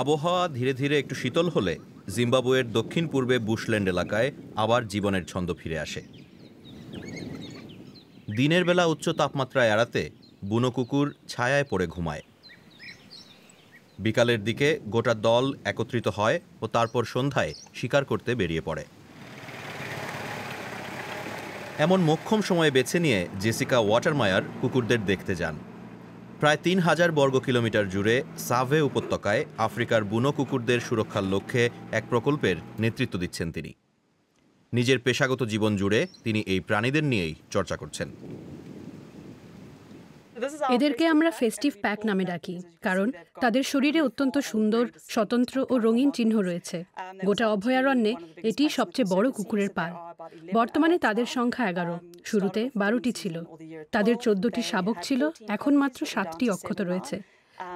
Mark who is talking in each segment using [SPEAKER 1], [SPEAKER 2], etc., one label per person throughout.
[SPEAKER 1] আবহাওয়া ধীরে ধীরে একটু শীতল হলে জিম্বাবুয়ের দক্ষিণ পূর্বে বুশল্যান্ড এলাকায় আবার জীবনের ছন্দ ফিরে আসে। দিনের বেলা উচ্চ তাপমাত্রা এড়াতে বুনো কুকুর ছায়ায় পড়ে ঘুমায়। বিকালের দিকে গোটা দল একত্রিত হয় ও তারপর সন্ধ্যায় শিকার করতে বেরিয়ে পড়ে। এমন মোক্ষম সময়ে বেছে নিয়ে জেসিকা ওয়াটারমায়ার কুকুরদের দেখতে যান। প্রায় তিন হাজার বর্গ কিলোমিটার জুড়ে সাভে উপত্যকায় আফ্রিকার বুনো কুকুরদের সুরক্ষার লক্ষ্যে এক প্রকল্পের নেতৃত্ব দিচ্ছেন তিনি। নিজের পেশাগত জীবন জুড়ে তিনি এই প্রাণীদের নিয়েই চর্চা করছেন।
[SPEAKER 2] এদেরকে আমরা ফেস্টিভ প্যাক নামে ডাকি কারণ তাদের শরীরে অত্যন্ত সুন্দর স্বতন্ত্র ও রঙিন চিহ্ন রয়েছে। গোটা অভয়ারণ্যে এটি সবচেয়ে বড় কুকুরের পাল বর্তমানে তাদের সংখ্যা এগারো শুরুতে বারোটি ছিল। তাদের চোদ্দটি শাবক ছিল এখন মাত্র সাতটি অক্ষত রয়েছে।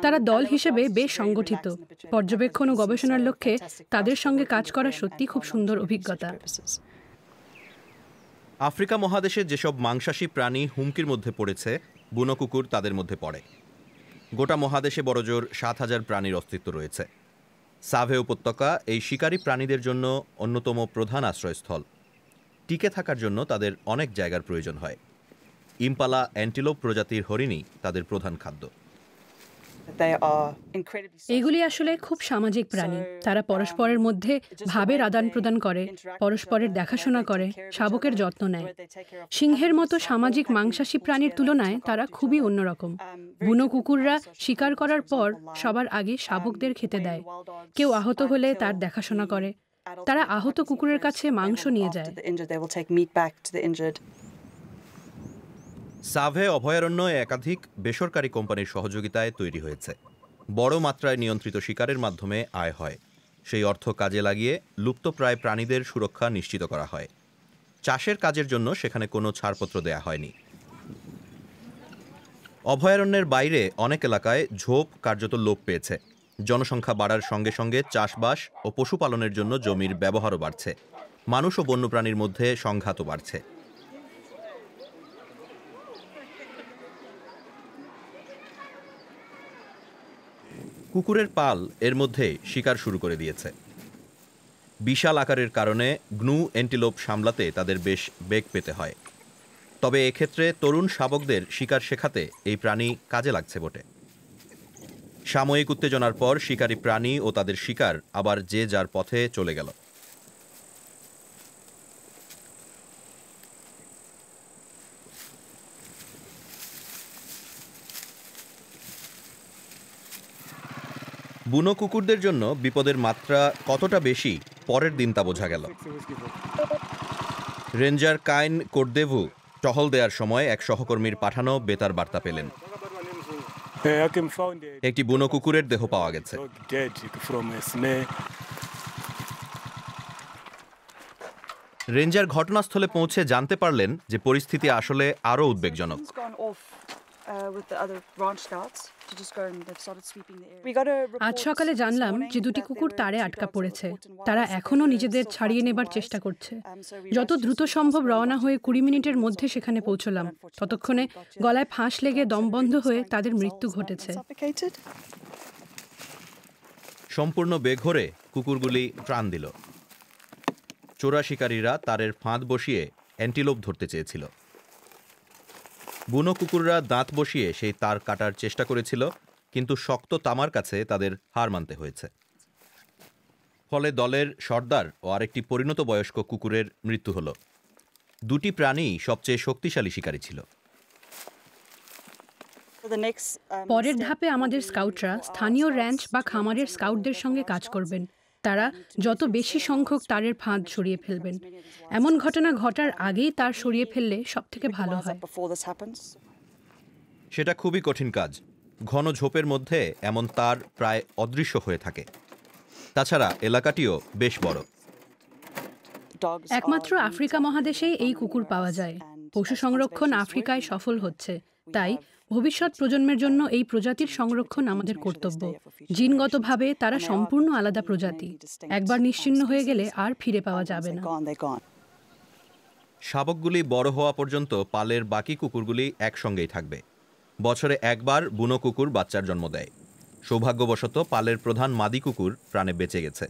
[SPEAKER 2] তারা দল হিসেবে বেশ সংগঠিত। পর্যবেক্ষণ ও গবেষণার লক্ষ্যে তাদের সঙ্গে কাজ করা সত্যি খুব সুন্দর অভিজ্ঞতা।
[SPEAKER 1] আফ্রিকা মহাদেশে যেসব মাংসাশী প্রাণী হুমকির মধ্যে পড়েছে বুনো কুকুর তাদের মধ্যে পড়ে। গোটা মহাদেশে বড়জোর সাত হাজার প্রাণীর অস্তিত্ব রয়েছে। সাভে উপত্যকা এই শিকারী প্রাণীদের জন্য অন্যতম প্রধান আশ্রয়স্থল। টিকে থাকার জন্য তাদের অনেক জায়গার প্রয়োজন হয়। ইম্পালা অ্যান্টিলোপ প্রজাতির হরিণই তাদের প্রধান খাদ্য।
[SPEAKER 2] এগুলি আসলে খুব সামাজিক প্রাণী। তারা পরস্পরের মধ্যে ভাবের আদান প্রদান করে পরস্পরের দেখাশোনা করে শাবকের যত্ন নেয়। সিংহের মতো সামাজিক মাংসাশী প্রাণীর তুলনায় তারা খুবই অন্যরকম। বুনো কুকুররা শিকার করার পর সবার আগে শাবকদের খেতে দেয়। কেউ আহত হলে তার দেখাশোনা করে। তারা আহত কুকুরের কাছে মাংস নিয়ে যায়।
[SPEAKER 1] সাভে অভয়ারণ্য একাধিক বেসরকারি কোম্পানির সহযোগিতায় তৈরি হয়েছে। বড় মাত্রায় নিয়ন্ত্রিত শিকারের মাধ্যমে আয় হয়। সেই অর্থ কাজে লাগিয়ে লুপ্তপ্রায় প্রাণীদের সুরক্ষা নিশ্চিত করা হয়। চাষের কাজের জন্য সেখানে কোনো ছাড়পত্র দেয়া হয়নি। অভয়ারণ্যের বাইরে অনেক এলাকায় ঝোপ কার্যত লোপ পেয়েছে। জনসংখ্যা বাড়ার সঙ্গে সঙ্গে চাষবাস ও পশুপালনের জন্য জমির ব্যবহারও বাড়ছে। মানুষ ও বন্যপ্রাণীর মধ্যে সংঘাতও বাড়ছে। কুকুরের পাল এর মধ্যে শিকার শুরু করে দিয়েছে। বিশাল আকারের কারণে গ্নু এন্টিলোপ সামলাতে তাদের বেশ বেগ পেতে হয়। তবে এক্ষেত্রে তরুণ শাবকদের শিকার শেখাতে এই প্রাণী কাজে লাগছে বটে। সাময়িক উত্তেজনার পর শিকারী প্রাণী ও তাদের শিকার আবার যে যার পথে চলে গেল। বুনো কুকুরদের জন্য বিপদের মাত্রা কতটা বেশি, পরের দিন তা বোঝা গেল। রেঞ্জার কাইন কোর্দেভু টহল দেওয়ার সময় এক সহকর্মীর পাঠানো বেতার বার্তা পেলেন। একটি বুনো কুকুরের দেহ পাওয়া গেছে। রেঞ্জার ঘটনাস্থলে পৌঁছে জানতে পারলেন যে পরিস্থিতি আসলে আরও উদ্বেগজনক।
[SPEAKER 2] আজ সকালে জানলাম যে দুটি কুকুর তারে আটকা পড়েছে। তারা এখনও নিজেদের ছাড়িয়ে নেবার চেষ্টা করছে। যত দ্রুত সম্ভব রওনা হয়ে কুড়ি মিনিটের মধ্যে সেখানে পৌঁছলাম। ততক্ষণে গলায় ফাঁস লেগে দম বন্ধ হয়ে তাদের মৃত্যু ঘটেছে।
[SPEAKER 1] সম্পূর্ণ বেঘরে কুকুরগুলি প্রাণ দিল। চোরা শিকারীরা তারের ফাঁদ বসিয়ে অ্যান্টিলোপ ধরতে চেয়েছিল। বুনো কুকুররা দাঁত বসিয়ে সেই তার কাটার চেষ্টা করেছিল কিন্তু শক্ত তামার কাছে তাদের হার মানতে হয়েছে। ফলে দলের সর্দার ও আরেকটি পরিণত বয়স্ক কুকুরের মৃত্যু হল। দুটি প্রাণী সবচেয়ে শক্তিশালী শিকারী ছিল।
[SPEAKER 2] পরের ধাপে আমাদের স্কাউটরা স্থানীয় র্যাঞ্চ বা খামারের স্কাউটদের সঙ্গে কাজ করবেন। তারা যত বেশি সংখ্যক তারের ফাঁদ সরিয়ে ফেলবেন। এমন ঘটনা ঘটার আগেই তার সরিয়ে ফেললে সব থেকে ভালো হয়।
[SPEAKER 1] সেটা খুবই কঠিন কাজ। ঘন ঝোপের মধ্যে এমন তার প্রায় অদৃশ্য হয়ে থাকে। তাছাড়া এলাকাটিও বেশ বড়।
[SPEAKER 2] একমাত্র আফ্রিকা মহাদেশেই এই কুকুর পাওয়া যায়। পশু সংরক্ষণ আফ্রিকায় সফল হচ্ছে। তাই ভবিষ্যৎ প্রজন্মের জন্য এই প্রজাতির সংরক্ষণ আমাদের কর্তব্য। জিনগতভাবে তারা সম্পূর্ণ আলাদা প্রজাতি। একবার নিশ্চিন্ন হয়ে গেলে আর ফিরে পাওয়া যাবে না।
[SPEAKER 1] শাবকগুলি বড় হওয়া পর্যন্ত পালের বাকি কুকুরগুলি একসঙ্গেই থাকবে। বছরে একবার বুনো কুকুর বাচ্চার জন্ম দেয়। সৌভাগ্যবশত পালের প্রধান মাদি কুকুর প্রাণে বেঁচে গেছে।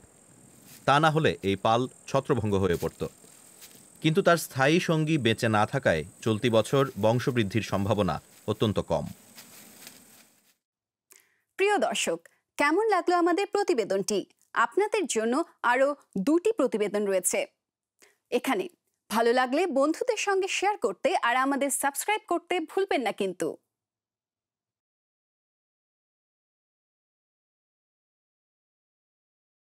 [SPEAKER 1] তা না হলে এই পাল ছত্রভঙ্গ হয়ে পড়ত। কিন্তু তার স্থায়ী সঙ্গী বেঁচে না থাকায় চলতি বছর বংশবৃদ্ধির সম্ভাবনা অত্যন্ত কম।
[SPEAKER 3] প্রিয় দর্শক, কেমন লাগল আমাদের প্রতিবেদনটি? আপনাদের জন্য আরও দুটি প্রতিবেদন রয়েছে। এখানে ভালো লাগলে বন্ধুদের সঙ্গে শেয়ার করতে আর আমাদের সাবস্ক্রাইব করতে ভুলবেন না কিন্তু।